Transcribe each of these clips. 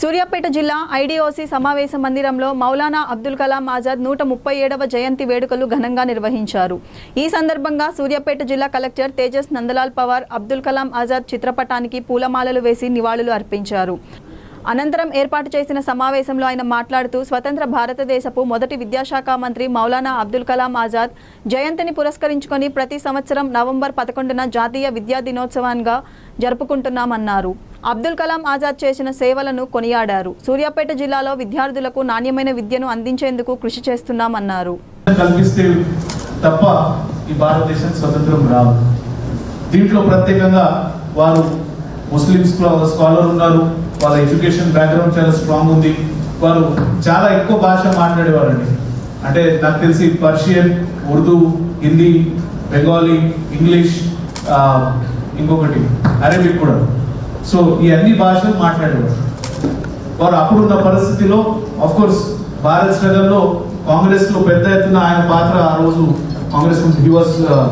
సూర్యాపేట జిల్లా ఐడిఓసి సమావేశ మందిరంలో మౌలానా అబ్దుల్ కలాం ఆజాద్ నూట ముప్పై ఏడవ జయంతి వేడుకలు ఘనంగా నిర్వహించారు. ఈ సందర్భంగా సూర్యాపేట జిల్లా కలెక్టర్ తేజస్ నందలాల్ పవార్ అబ్దుల్ కలాం ఆజాద్ చిత్రపటానికి పూలమాలలు వేసి నివాళులు అర్పించారు. అనంతరం ఏర్పాటు చేసిన సమావేశంలో ఆయన మాట్లాడుతూ స్వతంత్ర భారతదేశపు మొదటి విద్యాశాఖ మంత్రి మౌలానా అబ్దుల్ కలాం ఆజాద్ జయంతిని పురస్కరించుకొని ప్రతి సంవత్సరం నవంబర్ పదకొండున జాతీయ విద్యా దినోత్సవంగా జరుపుకుంటున్నామన్నారు. అబ్దుల్ కలాం ఆజాద్ చేసిన సేవలను కొనియాడారు. సూర్యాపేట జిల్లాలో విద్యార్థులకు నాణ్యమైన విద్యను అందించేందుకు కృషి చేస్తున్నామన్నారు. కల్పిస్తే తప్ప ఈ భారతదేశం స్వతంత్రం రావు దీంట్లో ప్రత్యేకంగా వారు ముస్లిం స్కాలర్ ఉన్నారు. వాళ్ళ ఎడ్యుకేషన్ బ్యాక్గ్రౌండ్ చాలా స్ట్రాంగ్ ఉంది. వారు చాలా ఎక్కువ భాష మాట్లాడేవారండి. అంటే నాకు తెలిసి పర్షియన్ ఉర్దూ హిందీ బెంగాలీ ఇంగ్లీష్ ఇంకొకటి అరబిక్ కూడా. సో ఈ అన్ని భాషలు మాట్లాడేవారు. వారు అప్పుడున్న పరిస్థితిలో ఆఫ్ కోర్స్ భారత్ స్ట్రగల్లో కాంగ్రెస్లో పెద్ద ఎత్తున ఆయన పాత్ర ఆ రోజు Congress he was uh,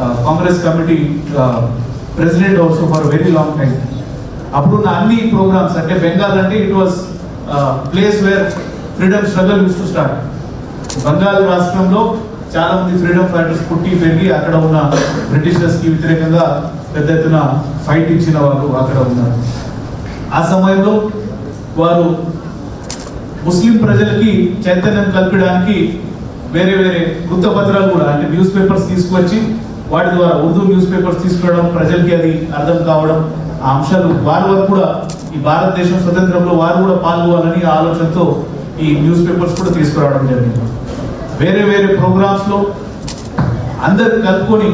uh, Congress committee president also for very long time అప్పుడున్న అన్ని ప్రోగ్రామ్స్ అంటే బెంగాల్ అంటే it was place where freedom struggle use to start Bengal రాష్ట్రంలో చాలా మంది ఫ్రీడమ్ ఫైటర్స్ పుట్టి పెరిగి అక్కడ ఉన్న బ్రిటిషర్స్కి వ్యతిరేకంగా పెద్ద ఎత్తున ఫైట్ ఇచ్చిన వాళ్ళు అక్కడ ఉన్నారు. ఆ సమయంలో వారు ముస్లిం ప్రజలకి చైతన్యం కల్పడానికి వేరే వేరే వృత్తపత్రాలు కూడా అంటే న్యూస్ పేపర్స్ తీసుకొచ్చి వాటి ద్వారా ఉర్దూ న్యూస్ పేపర్స్ తీసుకురావడం ప్రజలకి అది అర్థం కావడం ఆ అంశాలు వారి వరకు కూడా ఈ భారతదేశం స్వతంత్రంలో వారు కూడా పాల్గొనాలని ఆలోచనతో ఈ న్యూస్ పేపర్స్ కూడా తీసుకురావడం జరిగింది. వేరే వేరే ప్రోగ్రామ్స్లో అందరు కలుపుకొని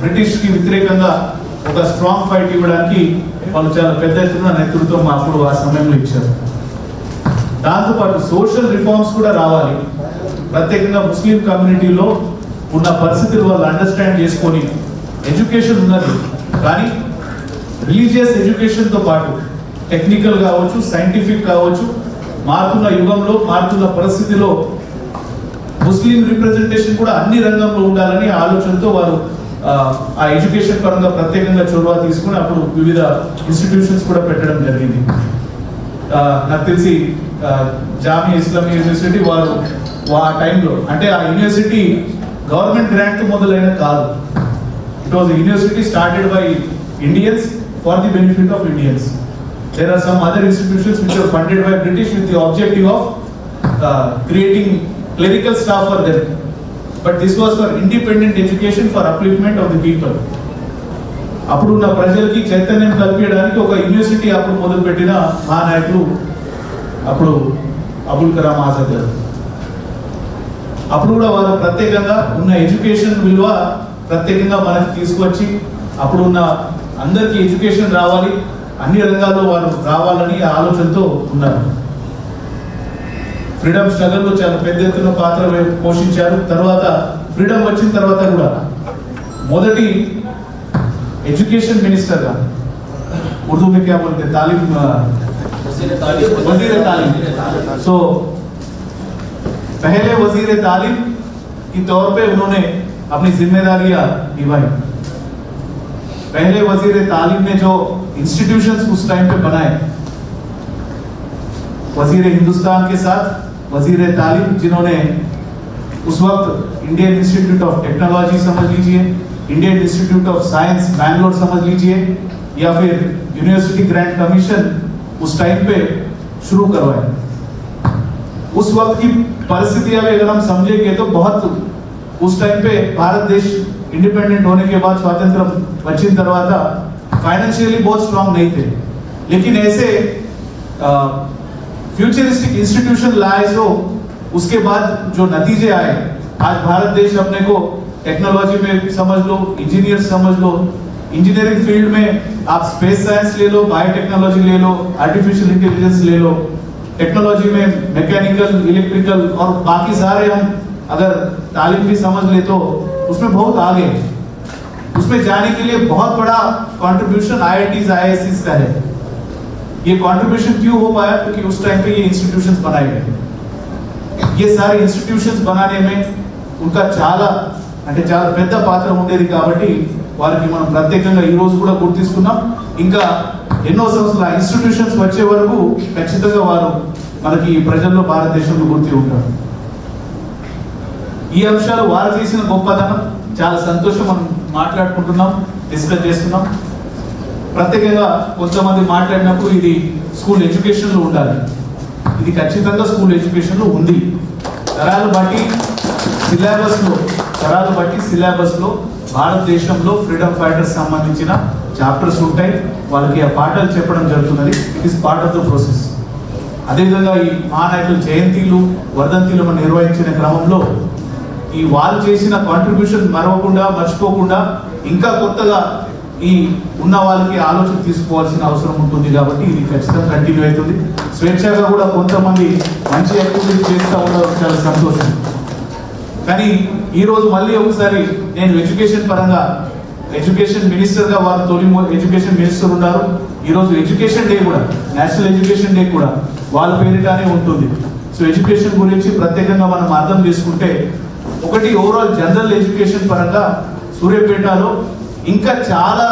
బ్రిటిష్కి వ్యతిరేకంగా ఒక స్ట్రాంగ్ ఫైట్ ఇవ్వడానికి వాళ్ళు చాలా పెద్ద ఎత్తున నేతృత్వం అప్పుడు ఆ సమయంలో ఇచ్చారు. దాంతోపాటు సోషల్ రిఫార్మ్స్ కూడా రావాలి. ప్రత్యేకంగా ముస్లిం కమ్యూనిటీలో ఉన్న పరిస్థితులు వాళ్ళు అండర్స్టాండ్ చేసుకొని ఎడ్యుకేషన్ ఉన్నది. కానీ రిలీజియస్ ఎడ్యుకేషన్తో పాటు టెక్నికల్ కావచ్చు సైంటిఫిక్ కావచ్చు మారుతున్న యుగంలో మారుతున్న పరిస్థితిలో ముస్లిం రిప్రజెంటేషన్ కూడా అన్ని రంగంలో ఉండాలని ఆలోచనతో వారు ఆ, ఎడ్యుకేషన్ పరంగా ప్రత్యేకంగా చొరవ తీసుకుని అప్పుడు వివిధ ఇన్స్టిట్యూషన్స్ కూడా పెట్టడం జరిగింది. నాకు తెలిసి జామి జామియా ఇస్లామిక్ యూనివర్సిటీ వారు ఆ టైంలో అంటే ఆ యూనివర్సిటీ గవర్నమెంట్ గ్రాంట్ మొదలైన కాదు. It was university started by Indians for the benefit of Indians there are some other institutions which are funded by British with the objective of creating clerical staff for them but this was for independent education for upliftment of the people అప్పుడు ఉన్న ప్రజలకి చైతన్యం కల్పించడానికి ఒక university అప్పుడు మొదలుపెట్టిన మా నాయకులు అప్పుడు అబుల్ కలాం ఆజాద్ గారు. అప్పుడు కూడా వారు ప్రత్యేకంగా ఉన్న ఎడ్యుకేషన్ విలువ ప్రత్యేకంగా మనకి తీసుకొచ్చి అప్పుడు ఉన్న అందరికీ ఎడ్యుకేషన్ రావాలి అన్ని రంగాల్లో వారు రావాలని ఆలోచనతో ఉన్నారు. ఫ్రీడమ్ స్ట్రగల్లో చాలా పెద్ద ఎత్తున పాత్ర వే- పోషించారు తర్వాత ఫ్రీడమ్ వచ్చిన తర్వాత కూడా మొదటి ఎడ్యుకేషన్ మినిస్టర్ గా उर्दू में क्या बोलते हैं तालीम अ, वजीर तालीम सो पहले वजीर तालीम की तौर पे उन्होंने अपनी जिम्मेदारियां निभाई पहले वजीर तालीम ने जो इंस्टीट्यूशंस उस टाइम पे बनाए वजीर हिंदुस्तान के साथ वज़ीर तालीम जिन्होंने उस वक्त इंडियन इंस्टीट्यूट ऑफ़ टेक्नोलॉजी समझ लीजिए Indian Institute of Science Bangalore समझ लीजिए या फिर यूनिवर्सिटी ग्रांट कमीशन उस टाइम पे शुरू करवाए। उस वक्त की परिस्थितियाँ भी अगर हम समझेंगे तो बहुत उस टाइम पे भारत देश इंडिपेंडेंट होने के बाद स्वतंत्र वचिन करवाता फाइनेंशियली बहुत स्ट्रांग नहीं थे। लेकिन ऐसे आ, फ्यूचरिस्टिक इंस्टीट्यूशन लाए जो उसके बाद जो नतीजे आए, आज भारत देश अपने को टेक्नोलॉजी में समझ लो इंजीनियर समझ लो इंजीनियरिंग फ़ील्ड में आप स्पेस साइंस ले लो बायोटेक्नोलॉजी ले लो आर्टिफिशियल इंटेलिजेंस ले लो टेक्नोलॉजी में मैकेनिकल इलेक्ट्रिकल और बाकी सारे हम अगर तालीम भी समझ ले तो उसमें बहुत आगे उसमें जाने के लिए बहुत बड़ा कंट्रीब्यूशन आई आईआईसीज का है। ये कंट्रीब्यूशन क्यों हो पाया क्योंकि उस टाइम पे ये इंस्टीट्यूशंस बनाए गए ये सारे इंस्टीट्यूशंस बनाने में उनका చాలా అంటే చాలా పెద్ద పాత్ర ఉండేది కాబట్టి వారికి మనం ప్రత్యేకంగా ఈ రోజు కూడా గుర్తిస్తున్నాం ఇంకా ఎన్నో సంవత్సరాల ఇన్స్టిట్యూషన్స్ వచ్చే వరకు ఖచ్చితంగా వారు మనకి ఈ ప్రజల్లో భారతదేశంలో గుర్తి ఉంటారు ఈ అంశాలు వారు చేసిన గొప్పదనం చాలా సంతోషం మనం మాట్లాడుకుంటున్నాం డిస్కస్ చేస్తున్నాం ప్రత్యేకంగా కొంతమంది మాట్లాడినప్పుడు ఇది స్కూల్ ఎడ్యుకేషన్లో ఉండాలి. ఇది ఖచ్చితంగా స్కూల్ ఎడ్యుకేషన్లో ఉంది. తరాలు బట్టి సిలబస్లో తరాలు బట్టి సిలబస్లో భారతదేశంలో ఫ్రీడమ్ ఫైటర్స్ సంబంధించిన చాప్టర్స్ ఉంటాయి. వాళ్ళకి ఆ పాఠాలు చెప్పడం జరుగుతున్నది. It is part of the process అదేవిధంగా ఈ మహానాయకులు జయంతిలు వర్ధంతిలు మనం నిర్వహించిన క్రమంలో ఈ వాళ్ళు చేసిన కాంట్రిబ్యూషన్ మరవకుండా మర్చిపోకుండా ఇంకా కొత్తగా ఈ ఉన్న వాళ్ళకి ఆలోచన తీసుకోవాల్సిన అవసరం ఉంటుంది కాబట్టి ఇది ఖచ్చితంగా కంటిన్యూ అవుతుంది. స్వేచ్ఛగా కూడా కొంతమంది మంచి యాక్టివిటీ చేస్తూ ఉండడం చాలా సంతోషం. కానీ ఈరోజు మళ్ళీ ఒకసారి నేను ఎడ్యుకేషన్ పరంగా ఎడ్యుకేషన్ మినిస్టర్గా వారు తొలి ఎడ్యుకేషన్ మినిస్టర్ ఉన్నారు. ఈరోజు ఎడ్యుకేషన్ డే కూడా నేషనల్ ఎడ్యుకేషన్ డే కూడా వాళ్ళ పేరిటానే ఉంటుంది. సో ఎడ్యుకేషన్ గురించి ప్రత్యేకంగా మనం అర్థం చేసుకుంటే ఒకటి ఓవరాల్ జనరల్ ఎడ్యుకేషన్ పరంగా సూర్యాపేటలో ఇంకా చాలా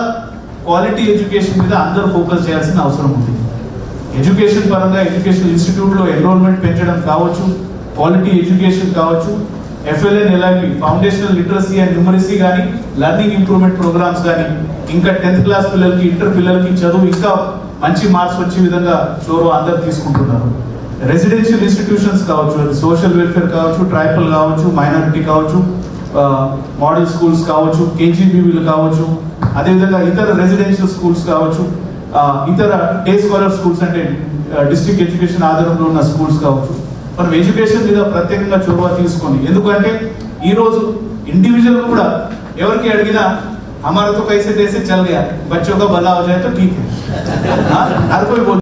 క్వాలిటీ ఎడ్యుకేషన్ మీద అందరూ ఫోకస్ చేయాల్సిన అవసరం ఉంది. ఎడ్యుకేషన్ పరంగా ఎడ్యుకేషన్ ఇన్స్టిట్యూట్లో ఎన్రోల్మెంట్ పెంచడం కావచ్చు క్వాలిటీ ఎడ్యుకేషన్ కావచ్చు FLN LIP foundational literacy and numeracy కానీ లెర్నింగ్ ఇంప్రూవ్మెంట్ ప్రోగ్రామ్స్ కానీ ఇంకా టెన్త్ క్లాస్ పిల్లలకి ఇంటర్ పిల్లలకి చదువు ఇంకా మంచి మార్క్స్ వచ్చే విధంగా చోరు అందరు తీసుకుంటున్నారు. రెసిడెన్షియల్ ఇన్స్టిట్యూషన్స్ కావచ్చు సోషల్ వెల్ఫేర్ కావచ్చు ట్రైబల్ కావచ్చు మైనారిటీ కావచ్చు మోడల్ స్కూల్స్ కావచ్చు కేజీబీవీలు కావచ్చు అదేవిధంగా ఇతర రెసిడెన్షియల్ స్కూల్స్ కావచ్చు ఆ, ఇతర డే స్కాలర్ స్కూల్స్ అంటే డిస్ట్రిక్ట్ ఎడ్యుకేషన్ ఆధారంలో ఉన్న స్కూల్స్ కావచ్చు మనం ఎడ్యుకేషన్ మీద ప్రత్యేకంగా చొరవ తీసుకొని ఎందుకంటే ఈ రోజు ఇండివిజువల్ కూడా ఎవరికి అడిగినా हमारा तो कैसे तैसे चल गया बच्चों का भला हो जाए तो ठीक है हाँ? हर कोई बोल